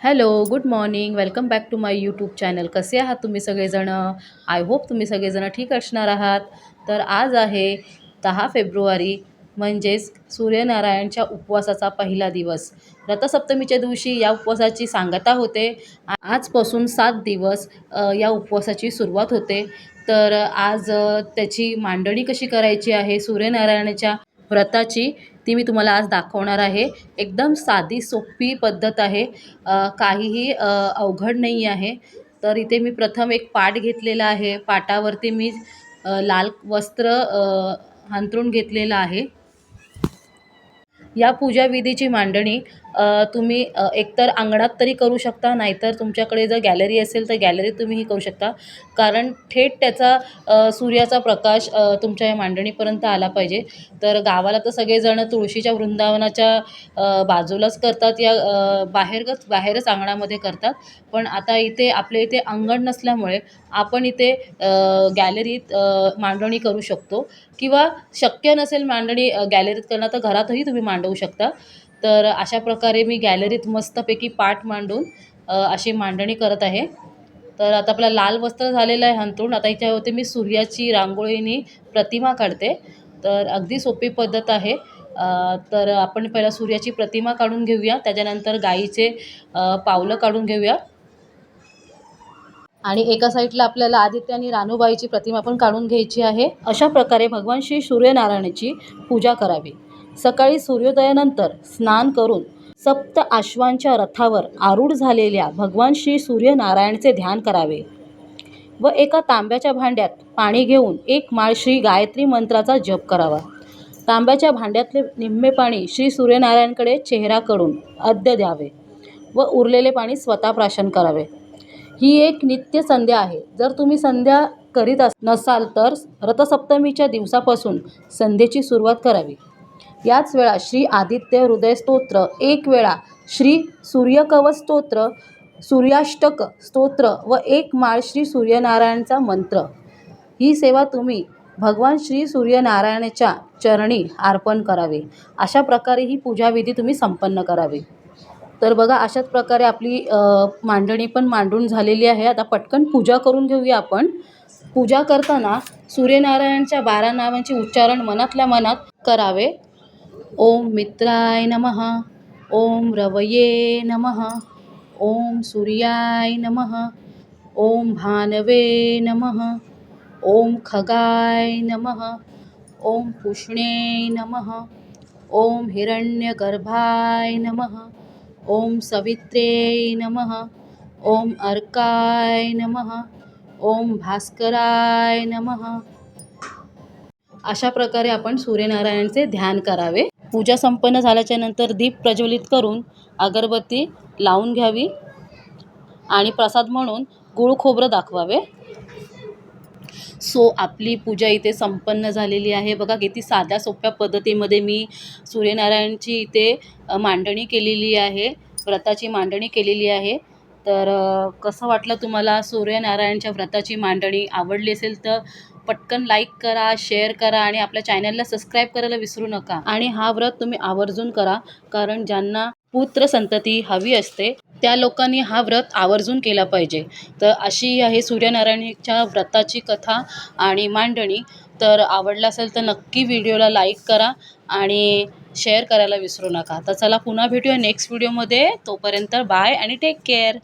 Hello good morning. Welcome back to my YouTube channel. कसे आहात तुम्ही सगळेजणं? आय होप तुम्ही सगळेजणं ठीक असणार आहात. तर आज आहे दहा फेब्रुवारी म्हणजेच सूर्यनारायणच्या उपवासाचा पहिला दिवस. रथसप्तमीच्या दिवशी या उपवासाची सांगता होते. आजपासून सात दिवस या उपवासाची सुरुवात होते. तर आज त्याची मांडणी कशी करायची आहे? सूर्यनारायणाच्या व्रताची ती मी तुम्हाला आज दाखवणार आहे. एकदम साधी सोपी पद्धत आहे. काहीही अवघड नाही आहे. तर इथे मी प्रथम एक पाट घेतलेला आहे. पाटावरती मी लाल वस्त्र अंथरून घेतलेलं आहे. या पूजाविधीची मांडणी तुम्ही एकतर अंगणात तरी करू शकता नाहीतर तुमच्याकडे जर गॅलरी असेल तर गॅलरीत तुम्हीही करू शकता. कारण थेट त्याचा सूर्याचा प्रकाश तुमच्या या मांडणीपर्यंत आला पाहिजे. तर गावाला तर सगळेजण तुळशीच्या वृंदावनाच्या बाजूलाच करतात या बाहेरच बाहेरच अंगणामध्ये करतात. पण आता इथे आपल्या इथे अंगण नसल्यामुळे आपण इथे गॅलरीत मांडणी करू शकतो. किंवा शक्य नसेल मांडणी गॅलरीत करणं तर घरातही तुम्ही मांडवू शकता. तर अशा प्रकारे मी गॅलरीत मस्तपैकी पाठ मांडून अशी मांडणी करत आहे. तर आता आपला लाल वस्त्र झालेलं आहे अंथरून आता याच्यावरती मी सूर्याची रांगोळीनी प्रतिमा काढते. तर अगदी सोपी पद्धत आहे. तर आपण पहिला सूर्याची प्रतिमा काढून घेऊया. त्याच्यानंतर गाईचे पावलं काढून घेऊया. आणि एका साईडला आपल्याला आदित्य आणि रानूबाईची प्रतिमा पण काढून घ्यायची आहे. अशा प्रकारे भगवान श्री सूर्यनारायणाची पूजा करावी. सकाळी सूर्योदयानंतर स्नान करून सप्त आश्वांच्या रथावर आरूढ झालेल्या भगवान श्री सूर्यनारायणचे ध्यान करावे व एका तांब्याच्या भांड्यात पाणी घेऊन एक माळ श्री गायत्री मंत्राचा जप करावा. तांब्याच्या भांड्यातले निम्मे पाणी श्री सूर्यनारायणकडे चेहऱ्याकडून अद्य द्यावे व उरलेले पाणी स्वतः प्राशन करावे. ही एक नित्य संध्या आहे. जर तुम्ही संध्या करीत अस नसाल तर रथसप्तमीच्या दिवसापासून संध्येची सुरुवात करावी. याच वेळा श्री आदित्य हृदय स्तोत्र एक वेळा श्री सूर्यकवच स्तोत्र सूर्याष्टक स्तोत्र व एक माळ श्री सूर्यनारायणचा मंत्र. ही सेवा तुम्ही भगवान श्री सूर्यनारायणाच्या चरणी अर्पण करावे. अशा प्रकारे ही पूजाविधी तुम्ही संपन्न करावी. तर बघा अशाच प्रकारे आपली मांडणी पण मांडून झालेली आहे. आता पटकन पूजा करून घेऊया आपण. पूजा करताना सूर्यनारायणच्या बारा नावांचे उच्चारण मनातल्या मनात करावे. ओम मित्राय नमः ओम रवये नमः ओम सूर्याय नमः ओम भानवे नमः ओम खगाय नमः ओम पुष्णे नमः ओम हिरण्यगर्भाय नमः ओम सवित्रे नमः ओम अर्काय नमः ओम भास्कराय नमः. अशा प्रकारे आपण सूर्यनारायणचे ध्यान करावे. पूजा संपन्न झाल्याच्यानंतर दीप प्रज्वलित करून अगरबत्ती लावून घ्यावी आणि प्रसाद म्हणून गुळ खोबरं दाखवावे. सो आपली पूजा इथे संपन्न झालेली आहे. बघा किती साध्या सोप्या पद्धतीमध्ये मी सूर्यनारायणची इथे मांडणी केलेली आहे. व्रताची मांडणी केलेली आहे. तर कसं वाटलं तुम्हाला सूर्यनारायणच्या व्रताची मांडणी? आवडली असेल तर पटकन लाईक करा शेअर करा आणि आपल्या चॅनलला सबस्क्राईब करायला विसरू नका. आणि हा व्रत तुम्ही आवर्जून करा कारण ज्यांना पुत्र संतती हवी असते त्या लोकांनी हा व्रत आवर्जून केला पाहिजे. तर अशी आहे सूर्यनारायणच्या व्रताची कथा आणि मांडणी. तर आवडला असेल तर नक्की व्हिडिओला लाईक करा आणि शेअर करायला विसरू नका. तर चला पुन्हा भेटूया नेक्स्ट व्हिडिओमध्ये तोपर्यंत बाय आणि टेक केअर